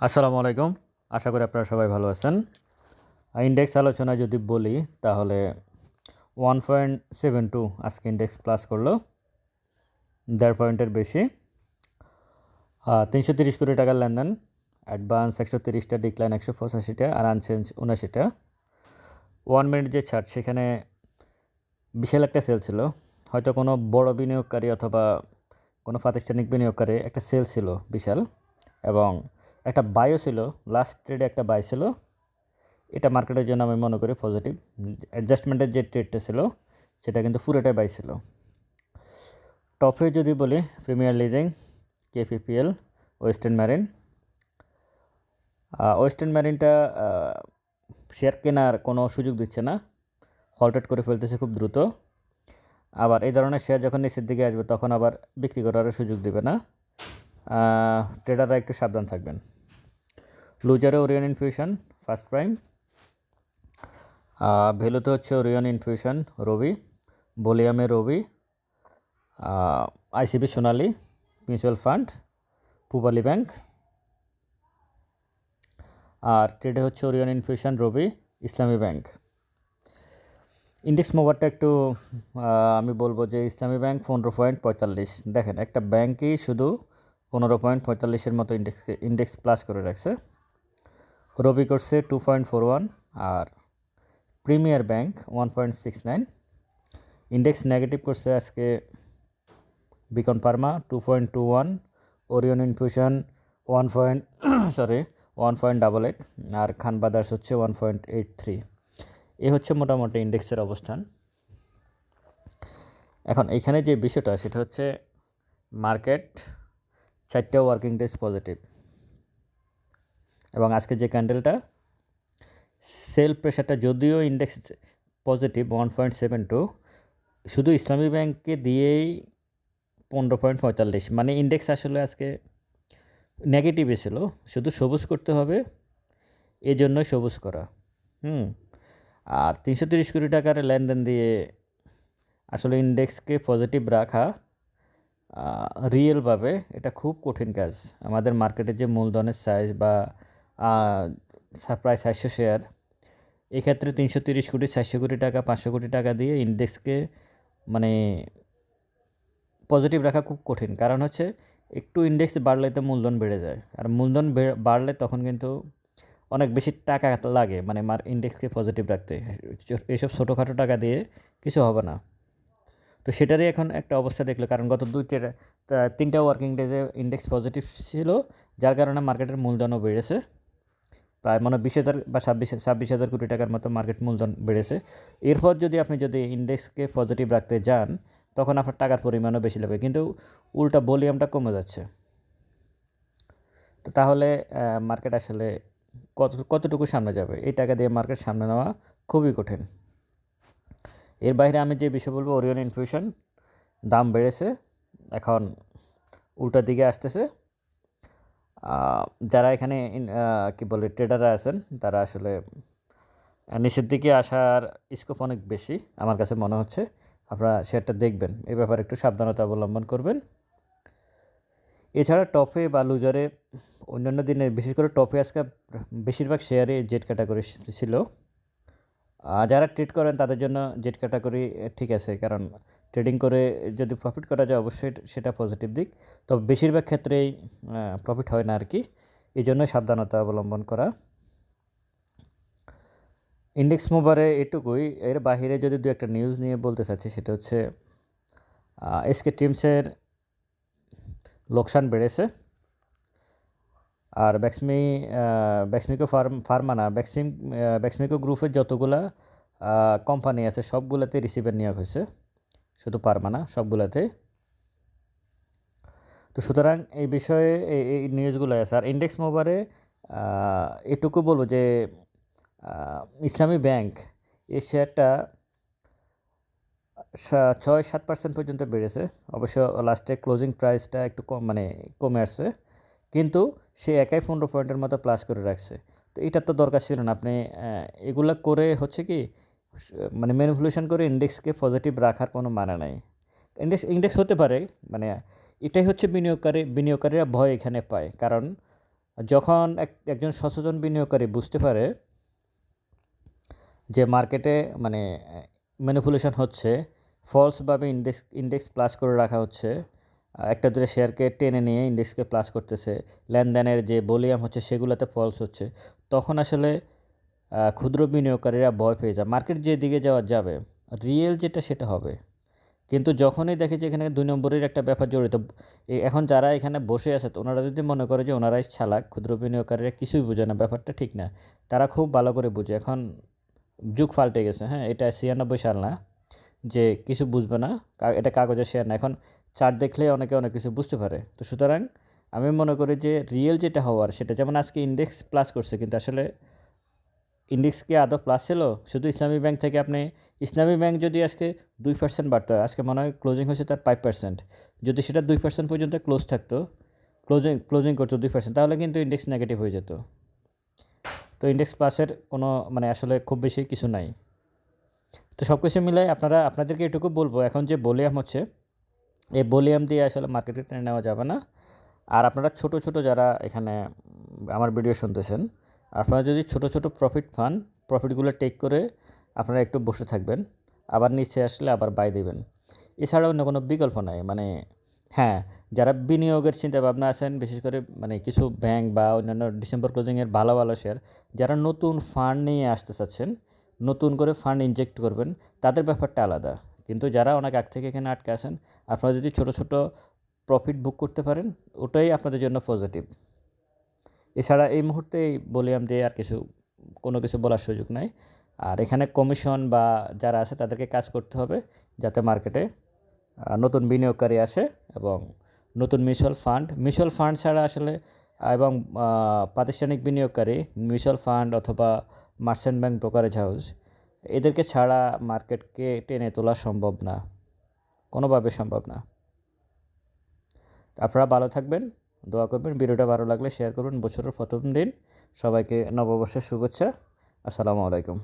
আসসালামু আলাইকুম। আশা করি আপনারা সবাই ভালো আছেন। ইন্ডেক্স আলোচনায় যদি বলি, তাহলে ওয়ান পয়েন্ট সেভেন টু আজকে ইন্ডেক্স প্লাস করল। দেড় পয়েন্টের বেশি। তিনশো তিরিশ কোটি টাকার লেনদেন। অ্যাডভান্স একশো তিরিশটা ডিক্লাইন একশো পঁচাশিটা, আর আনচেঞ্জ উনাশিটা ওয়ান মিনিট যে ছাড় সেখানে বিশাল একটা সেল ছিল। হয়তো কোনো বড় বিনিয়োগকারী অথবা কোনো প্রাতিষ্ঠানিক বিনিয়োগকারী একটা সেল ছিল বিশাল। এবং একটা বায়ও ছিল লাস্ট ট্রেডে একটা বাই ছিল। এটা মার্কেটের জন্য আমি মনে করি পজিটিভ অ্যাডজাস্টমেন্টের যে ট্রেডটা ছিল, সেটা কিন্তু পুরোটাই বাই ছিল। টপে যদি বলি premier leasing KPPL western marine western ম্যারিনটা শেয়ার কেনার কোনো সুযোগ দিচ্ছে না। হলটেড করে ফেলতেছে খুব দ্রুত। আবার এই ধরনের শেয়ার যখন নিচের দিকে আসবে, তখন আবার বিক্রি করারও সুযোগ দেবে না। ট্রেডাররা একটু সাবধান থাকবেন। লুজারে ওরিয়ন ইনফিউশন, ফার্স্ট প্রাইম। ভ্যালুতে হচ্ছে ওরিয়ন ইনফিউশন, রবি। বলিয়ামে রবি। ICB Sonali, mutual fund, Pubali Bank. আর ট্রেডে হচ্ছে ওরিয়ন ইনফিউশন, রবি, ইসলামী ব্যাংক। ইন্ডেক্স মোবারটা একটু আমি বলব যে ইসলামী ব্যাংক পনেরো পয়েন্ট পঁয়তাল্লিশ। দেখেন, একটা ব্যাংকই শুধু পনেরো পয়েন্ট পঁয়তাল্লিশের মতো ইন্ডেক্সকে ইন্ডেক্স প্লাস করে রাখছে। রবি করছে টু পয়েন্ট ফোর ওয়ান আর Premier Bank one point six nine index negative করছে আজকে Beacon Pharma two point two one Orion Infusion one point sorry one point double eight আর খান বাদার্স হচ্ছে ওয়ান পয়েন্ট এইট থ্রি এ হচ্ছে মোটামুটি ইন্ডেক্সের অবস্থান। এখন এখানে যে বিষয়টা, সেটা হচ্ছে মার্কেট চারটে ওয়ার্কিং ডেজ পজিটিভ এবং আজকে যে ক্যান্ডেলটা সেল প্রেশারটা যদিও index positive one point seven two শুধু ইসলামী ব্যাংককে দিয়েই পনেরো পয়েন্ট পঁয়তাল্লিশ মানে ইন্ডেক্স আসলে আজকে নেগেটিভে ছিল। শুধু সবুজ করতে হবে এই জন্যই সবুজ করা। হুম, আর তিনশো তিরিশ কোটি টাকার লেনদেন দিয়ে আসলে ইন্ডেক্সকে পজিটিভ রাখা রিয়েলভাবে এটা খুব কঠিন কাজ। আমাদের মার্কেটের যে মূলধনের সাইজ বা প্রায় চারশো শেয়ার। এক্ষেত্রে তিনশো তিরিশ কোটি, চারশো কোটি টাকা, পাঁচশো কোটি টাকা দিয়ে ইন্ডেক্সকে মানে পজিটিভ রাখা খুব কঠিন। কারণ হচ্ছে একটু ইন্ডেক্স বাড়লে তো মূলধন বেড়ে যায়। আর মূলধন বাড়লে তখন কিন্তু অনেক বেশি টাকা লাগে মানে মার ইন্ডেক্সকে পজিটিভ রাখতে। এইসব ছোটোখাটো টাকা দিয়ে কিছু হবে না। তো সেটারই এখন একটা অবস্থা দেখল। কারণ গত দুইটা তিনটা ওয়ার্কিং ডেজে ইন্ডেক্স পজিটিভ ছিল, যার কারণে মার্কেটের মূলধনও বেড়েছে। প্রায় মানে বিশ হাজার বা ছাব্বিশ ছাব্বিশ হাজার কোটি টাকার মতো মার্কেট মূলধন বেড়েছে। এরপর যদি আপনি যদি ইন্ডেক্সকে পজিটিভ রাখতে যান, তখন আপনার টাকার পরিমাণও বেশি লাগবে। কিন্তু উল্টা ভলিউমটা কমে যাচ্ছে। তো তাহলে মার্কেট আসলে কত, কতটুকু সামনে যাবে? এই টাকা দিয়ে মার্কেট সামনে নেওয়া খুবই কঠিন। এর বাইরে আমি যে বিষয় বলব ওরিয়ন ইনফিউশন দাম বেড়েছে। এখন উল্টার দিকে আসতেছে। যারা এখানে কি বলে ট্রেডাররা আছেন, তারা আসলে নিচের দিকে আসার স্কোপ অনেক বেশি, আমার কাছে মনে হচ্ছে। আপনারা শেয়ারটা দেখবেন, এ ব্যাপারে একটু সাবধানতা অবলম্বন করবেন। এছাড়া টপে বা লুজারে অন্যান্য দিনে, বিশেষ করে টপে আজকে বেশিরভাগ শেয়ারে জেট ক্যাটাগরি ছিল। যারা ট্রিট করেন, তাদের জন্য জেট ক্যাটাগরি ঠিক আছে, কারণ ট্রেডিং করে যদি প্রফিট করা যায়, অবশ্যই সেটা পজিটিভ দিক। তবে বেশিরভাগ ক্ষেত্রেই প্রফিট হয় না আর কি। এই জন্য সাবধানতা অবলম্বন করা। ইন্ডেক্স মোবারে এটুকুই। এর বাহিরে যদি দু একটা নিউজ নিয়ে বলতে চাচ্ছি, সেটা হচ্ছে এসকে টিমসের লোকসান বেড়েছে। আর ব্যাক্সমি ব্যাক্সমিকো ফার্ম ফার্মানা ব্যাক্সিম ব্যাক্সমিকো গ্রুপের যতগুলা কোম্পানি আছে সবগুলোতে রিসিভার নেওয়া হয়েছে। শুধু পারমানা সবগুলোতে। তো সুতরাং এই বিষয়ে এই নিউজগুলো আছে। আর ইন্ডেক্স মোবারে এটুকু বলব যে ইসলামী ব্যাংক এই শেয়ারটা ছয় সাত পার্সেন্ট পর্যন্ত বেড়েছে। অবশ্য লাস্টে ক্লোজিং প্রাইসটা একটু কম মানে কমে আসছে। কিন্তু সে একাই পনেরো পয়েন্টের মতো প্লাস করে রাখছে। তো এটার তো দরকার ছিল না। আপনি এগুলা করে হচ্ছে কি মানে ম্যানিপুলেশন করে ইন্ডেক্সকে পজিটিভ রাখার কোনো মানে নাই। ইন্ডেক্স ইন্ডেক্স হতে পারে মানে এটাই হচ্ছে বিনিয়োগকারী, বিনিয়োগকারীরা ভয় এখানে পায়। কারণ যখন এক, একজন সচেতন বিনিয়োগকারী বুঝতে পারে যে মার্কেটে মানে ম্যানিপুলেশন হচ্ছে ফলসভাবে ইন্ডেক্স ইন্ডেক্স প্লাস করে রাখা হচ্ছে, একটা দুটো শেয়ারকে টেনে নিয়ে ইন্ডেক্সকে প্লাস করতেছে, লেনদেনের যে ভলিউম হচ্ছে, সেগুলোতে ফলস হচ্ছে, তখন আসলে ক্ষুদ্র বিনিয়োগকারীরা ভয় পেয়ে যায়। মার্কেট যে দিকে যাওয়া যাবে, রিয়েল যেটা সেটা হবে। কিন্তু যখনই দেখে যে এখানে দুই নম্বরের একটা ব্যাপার জড়িত এখন যারা এখানে বসে আছে ওনারা যদি মনে করে যে ওনারাই ছালাক ক্ষুদ্র বিনিয়োগকারীরা কিছুই বোঝে না, ব্যাপারটা ঠিক না, তারা খুব ভালো করে বুঝে। এখন যুগ পাল্টে গেছে হ্যাঁ এটা ছিয়ানব্বই সাল না, যে কিছু বুঝবে না এটা কাগজের শেয়ার না। এখন চার্ট দেখলে অনেকে অনেক কিছু বুঝতে পারে। তো সুতরাং আমি মনে করি যে রিয়েল যেটা হওয়ার, সেটা যেমন আজকে ইন্ডেক্স প্লাস করছে, কিন্তু আসলে ইন্ডেক্স কি আদৌ প্লাস ছিল? শুধু ইসলামী ব্যাংক থেকে আপনি, ইসলামী ব্যাংক যদি আজকে দুই পার্সেন্ট বাড়তো, আজকে মনে হয় ক্লোজিং হয়েছে তার ফাইভ পার্সেন্ট যদি সেটা দুই পার্সেন্ট পর্যন্ত ক্লোজ থাকতো ক্লোজিং ক্লোজিং করতো দুই পার্সেন্ট তাহলে কিন্তু ইন্ডেক্স নেগেটিভ হয়ে যেত। তো ইন্ডেক্স প্লাসের কোনো মানে আসলে খুব বেশি কিছু নাই। তো সব কিছু মিলাই আপনারা, আপনাদেরকে এটুকু বলব, এখন যে ভলিউম হচ্ছে, এই ভলিউম দিয়ে আসলে মার্কেটে টেনে নেওয়া যাবে না। আর আপনারা ছোট ছোট যারা এখানে আমার ভিডিও শুনতেছেন আপনারা যদি ছোট ছোট প্রফিট পান প্রফিটগুলো টেক করে আপনারা একটু বসে থাকবেন, আবার নিচে আসলে আবার বাই দেবেন। এছাড়া অন্য কোনো বিকল্প নাই মানে হ্যাঁ যারা বিনিয়োগের চিন্তা ভাবনা আছেন, বিশেষ করে মানে কিছু ব্যাংক বা অন্যান্য ডিসেম্বর ক্লোজিংয়ের ভালো ভালো শেয়ার যারা নতুন ফান্ড নিয়ে আসতে চাচ্ছেন, নতুন করে ফান্ড ইনজেক্ট করবেন, তাদের ব্যাপারটা আলাদা। কিন্তু যারা অনেক আগ থেকে এখানে আটকে আছেন, আপনারা যদি ছোট ছোট প্রফিট বুক করতে পারেন, ওটাই আপনাদের জন্য পজিটিভ এছাড়া এই মুহূর্তে ভলিউম দিয়ে আর কিছু, কোনো কিছু বলার সুযোগ নাই। আর এখানে কমিশন বা যারা আছে তাদেরকে কাজ করতে হবে যাতে মার্কেটে নতুন বিনিয়োগকারী আসে এবং নতুন মিউচুয়াল ফান্ড মিউচুয়াল ফান্ড ছাড়া আসলে এবং প্রাতিষ্ঠানিক বিনিয়োগকারী, মিউচুয়াল ফান্ড অথবা মার্চেন্ট ব্যাংক ব্রোকারেজ হাউস, এদেরকে ছাড়া মার্কেটকে টেনে তোলা সম্ভব না। কোনোভাবে সম্ভব না। আপনারা ভালো থাকবেন। দোয়া করবেন, ভিডিওটা ভালো লাগলে শেয়ার করবেন বছরের প্রথম দিন সবাইকে নববর্ষের শুভেচ্ছা। আসসালামু আলাইকুম।